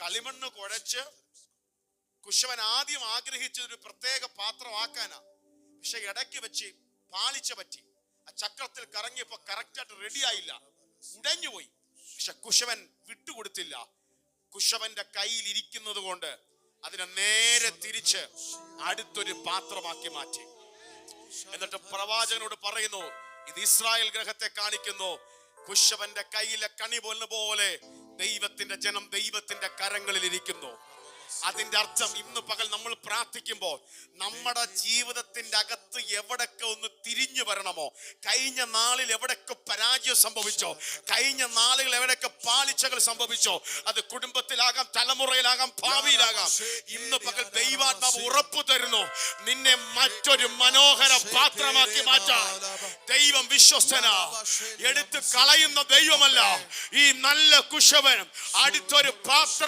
കളിമണ്ണ് കുഴച്ച് കുശവൻ ആദ്യം ആഗ്രഹിച്ചത് ഒരു പ്രത്യേക പാത്രമാക്കാനാ. പക്ഷെ ഇടയ്ക്ക് വെച്ച് പാളിച്ച പറ്റി. ആ ചക്രത്തിൽ കറങ്ങിയപ്പോ കറക്റ്റായിട്ട് റെഡി ആയില്ല. ഉടഞ്ഞുപോയി പക്ഷെ കുശവൻ വിട്ടുകൊടുത്തില്ല. കുശവന്റെ കയ്യിൽ ഇരിക്കുന്നത് കൊണ്ട് അതിനെ നേരെ തിരിച്ച് അടുത്തൊരു പാത്രമാക്കി മാറ്റി. എന്നിട്ട് പ്രവാചകനോട് പറയുന്നു ഇത് ഇസ്രായേൽ ഗ്രഹത്തെ കാണിക്കുന്നു. കുശവന്റെ കയ്യിലെ കണി പോലെ ദൈവത്തിന്റെ ജനം ദൈവത്തിന്റെ കരങ്ങളിൽ ഇരിക്കുന്നു. അതിന്റെ അർത്ഥം ഇന്ന് പകൽ നമ്മൾ പ്രാർത്ഥിക്കുമ്പോൾ നമ്മുടെ ജീവിതത്തിന്റെ അകത്ത് എവിടൊക്കെ ഒന്ന് തിരിഞ്ഞു വരണമോ? കഴിഞ്ഞ നാളിൽ എവിടൊക്കെ പരാജയം സംഭവിച്ചോ? കഴിഞ്ഞ നാളുകൾ എവിടൊക്കെ പാളിച്ചകൾ സംഭവിച്ചോ? അത് കുടുംബത്തിലാകാം തലമുറയിലാകാം ഭാവിയിലാകാം. ഇന്ന് പകൽ ദൈവാത്മാവ് ഉറപ്പു തരുന്നു. നിന്നെ മറ്റൊരു മനോഹര പാത്രമാക്കി മാറ്റാൻ. ദൈവം വിശ്വസ്തന. എടുത്ത് കളയുന്ന ദൈവമല്ല. ഈ നല്ല കുശവൻ. അടുത്തൊരു പാത്രം